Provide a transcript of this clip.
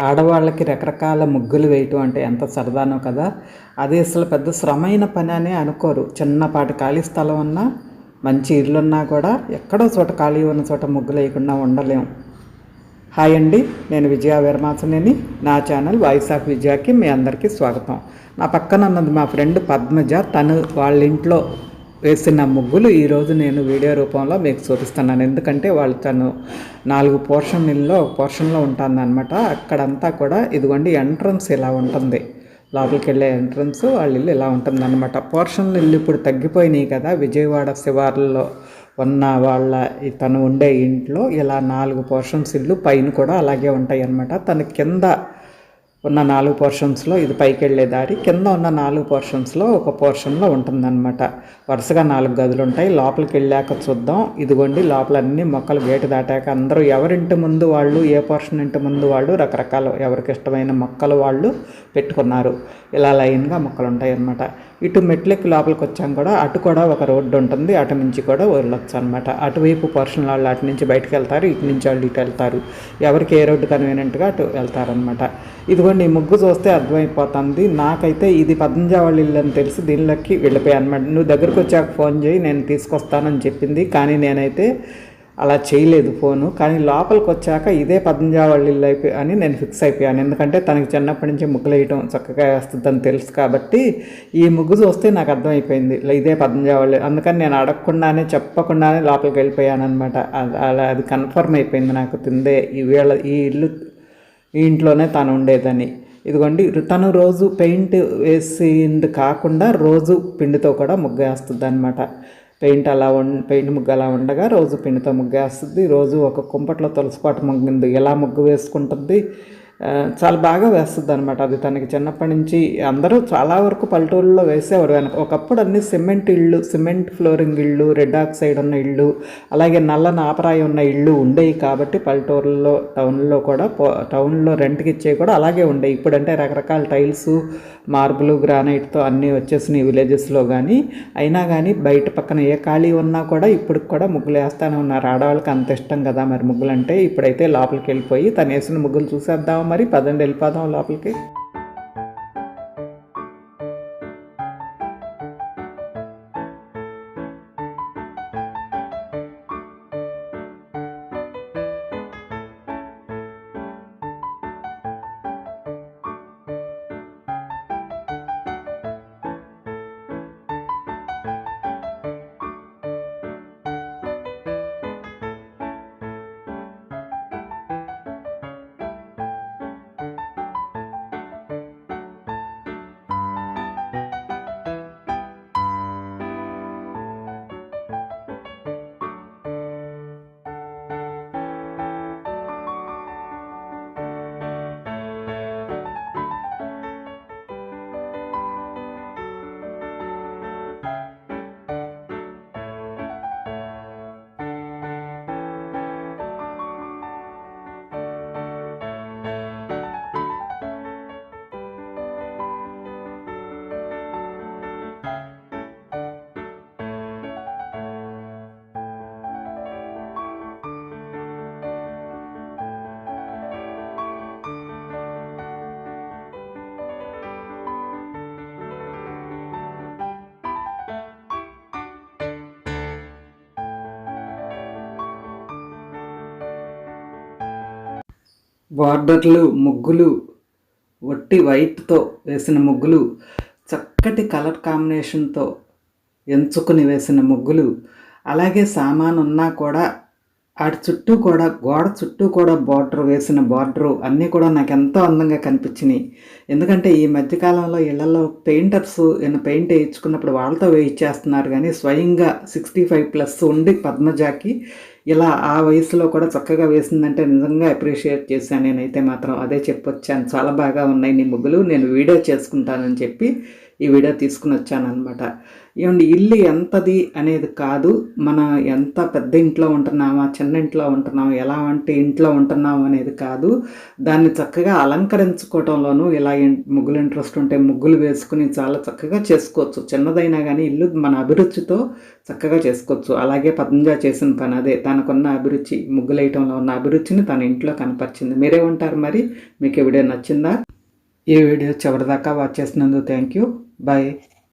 ఆడవాళ్ళకి రకరకాల ముగ్గులు వేయటం అంటే ఎంత సరదానో కదా. అది అసలు పెద్ద శ్రమైన పని అని అనుకోరు. చిన్నపాటి ఖాళీ స్థలం ఉన్నా మంచి ఇల్లున్నా కూడా ఎక్కడో చోట ఖాళీ ఉన్న చోట ముగ్గులు వేయకుండా ఉండలేము హాయ్ అండి నేను విజయ వీరమాసనేని. నా ఛానల్ వాయిస్ ఆఫ్ విజయాకి మీ అందరికీ స్వాగతం. నా పక్కన ఉన్నది మా ఫ్రెండ్ పద్మజ. తను వాళ్ళ ఇంట్లో వేసిన ముగ్గులు ఈరోజు నేను వీడియో రూపంలో మీకు చూపిస్తున్నాను. ఎందుకంటే వాళ్ళు తను నాలుగు పోర్షన్ ఇల్లు పోర్షన్లో ఉంటుందన్నమాట. అక్కడంతా కూడా ఇదిగోండి ఎంట్రన్స్ ఇలా ఉంటుంది. లోపలికి వెళ్ళే ఎంట్రన్స్ వాళ్ళ ఇల్లు ఇలా ఉంటుంది అనమాట పోర్షన్లు ఇల్లు ఇప్పుడు తగ్గిపోయినాయి కదా. విజయవాడ శివార్లలో ఉన్న వాళ్ళ తను ఉండే ఇంట్లో ఇలా నాలుగు పోర్షన్స్ ఇల్లు పైన కూడా అలాగే ఉంటాయి అన్నమాట తన కింద ఉన్న నాలుగు పోర్షన్స్లో ఇది పైకి వెళ్ళే దారి. కింద ఉన్న నాలుగు పోర్షన్స్లో ఒక పోర్షన్లో ఉంటుందన్నమాట. వరుసగా నాలుగు గదులు ఉంటాయి. లోపలికి వెళ్ళాక చూద్దాం. ఇదిగోండి లోపల అన్ని మొక్కలు గేటు దాటాక అందరూ ఎవరింటి ముందు వాళ్ళు ఏ పోర్షన్ ఇంటి ముందు వాళ్ళు రకరకాల ఎవరికి ఇష్టమైన మొక్కలు వాళ్ళు పెట్టుకున్నారు. ఇలా లైన్గా మొక్కలు ఉంటాయి అన్నమాట ఇటు మెట్లెక్కి లోపలికి వచ్చాం కూడా అటు కూడా ఒక రోడ్డు ఉంటుంది అటు నుంచి కూడా వెళ్ళొచ్చు అనమాట అటువైపు పోర్షన్ వాళ్ళు అటు నుంచి బయటకు వెళ్తారు ఇటు నుంచి వాళ్ళు ఇటు వెళ్తారు. ఎవరికి ఏ రోడ్డు కన్వీనియంట్గా అటు వెళ్తారనమాట ఇదిగోండి ఈ ముగ్గు చూస్తే అర్థమైపోతుంది. నాకైతే ఇది పద్మజావాళ్ళ ఇల్లు అని తెలిసి దీనిలోకి వెళ్ళిపోయాయి అనమాట నువ్వు దగ్గరకు వచ్చాక ఫోన్ చేయి నేను తీసుకొస్తానని చెప్పింది. కానీ నేనైతే అలా చేయలేదు ఫోను. కానీ లోపలికి వచ్చాక ఇదే పద్మజావాళ్ళ ఇల్లు అయిపోయి అని నేను ఫిక్స్ అయిపోయాను. ఎందుకంటే తనకి చిన్నప్పటి నుంచి ముగ్గులు వేయటం చక్కగా వేస్తుందని తెలుసు కాబట్టి ఈ ముగ్గు చూస్తే నాకు అర్థమైపోయింది. ఇదే పద్మజావాళ్ళ అందుకని నేను అడగకుండానే చెప్పకుండానే లోపలికి వెళ్ళిపోయాను అనమాట అలా అది కన్ఫర్మ్ అయిపోయింది నాకు తిందే. ఈ వీళ్ళ ఈ ఇల్లు ఈ ఇంట్లోనే తను ఉండేదని. ఇదిగోండి తను రోజు పెయింట్ వేసింది కాకుండా రోజు పిండితో కూడా ముగ్గు వేస్తుంది అనమాట పెయింట్ అలా ఉం పెయింట్ ముగ్గు అలా ఉండగా రోజు పిండితో ముగ్గు వేస్తుంది. రోజు ఒక కుంపట్లో తులసిపాటు ముగ్గింది. ఎలా ముగ్గు వేసుకుంటుంది? చాలా బాగా వేస్తుంది అనమాట అది తనకి చిన్నప్పటి నుంచి అందరూ చాలా వరకు పల్లెటూళ్ళలో వేసేవారు. వెనక ఒకప్పుడు అన్ని సిమెంట్ ఇళ్ళు సిమెంట్ ఫ్లోరింగ్ ఇళ్ళు రెడ్ ఆక్సైడ్ ఉన్న ఇళ్ళు అలాగే నల్ల నాపరాయి ఉన్న ఇళ్ళు ఉండేవి కాబట్టి పల్లెటూరులో టౌన్లో కూడా టౌన్లో రెంట్కి ఇచ్చేవి కూడా అలాగే ఉండేవి. ఇప్పుడంటే రకరకాల టైల్స్ మార్బుల్ గ్రానైట్తో అన్నీ వచ్చేసినాయి విలేజెస్లో కానీ అయినా కానీ బయట పక్కన ఏ ఖాళీ ఉన్నా కూడా ఇప్పుడు కూడా ముగ్గులు వేస్తానే ఉన్నారు. ఆడవాళ్ళకి అంత ఇష్టం కదా మరి ముగ్గులు అంటే ఇప్పుడైతే లోపలికి వెళ్ళిపోయి తను వేసిన ముగ్గులు చూసేద్దాం మరి? పదండి వెళ్ళిపోదాం లోపలికి. బార్డర్లు ముగ్గులు వట్టి వైట్తో వేసిన ముగ్గులు చక్కటి కలర్ కాంబినేషన్తో ఎంచుకుని వేసిన ముగ్గులు అలాగే సామాను ఉన్నా కూడా వాటి చుట్టూ కూడా గోడ చుట్టూ కూడా బార్డర్ వేసిన బార్డరు అన్నీ కూడా నాకు ఎంతో అందంగా కనిపించినాయి. ఎందుకంటే ఈ మధ్యకాలంలో ఇళ్ళలో పెయింటర్స్ ఏమైనా పెయింట్ వేయించుకున్నప్పుడు వాళ్ళతో వేయించేస్తున్నారు కానీ స్వయంగా సిక్స్టీ ఫైవ్ ప్లస్ ఉండి పద్మజాకి ఇలా ఆ వయసులో కూడా చక్కగా వేసిందంటే నిజంగా అప్రిషియేట్ చేశాను. నేనైతే మాత్రం అదే చెప్పొచ్చాను. చాలా బాగా ఉన్నాయి నీ ముగ్గులు. నేను వీడియో చేసుకుంటానని చెప్పి ఈ వీడియో తీసుకుని వచ్చాను అనమాట ఏమండి ఇల్లు ఎంతది అనేది కాదు మన ఎంత పెద్ద ఇంట్లో ఉంటున్నామా చిన్న ఇంట్లో ఉంటున్నామా ఎలా అంటే ఇంట్లో ఉంటున్నాము అనేది కాదు. దాన్ని చక్కగా అలంకరించుకోవడంలోనూ ఇలా ముగ్గులు ఇంట్రెస్ట్ ఉంటే ముగ్గులు వేసుకుని చాలా చక్కగా చేసుకోవచ్చు. చిన్నదైనా కానీ ఇల్లు మన అభిరుచితో చక్కగా చేసుకోవచ్చు. అలాగే పతంజా చేసిన పని అదే తనకున్న అభిరుచి ముగ్గులు వేయటంలో ఉన్న అభిరుచిని తన ఇంట్లో కనపరిచింది. మీరే ఉంటారు మరి? మీకు ఈ వీడియో నచ్చిందా? ఈ వీడియో చివరిదాకా వాచ్ చేసినందుకు థ్యాంక్ యూ. Bye.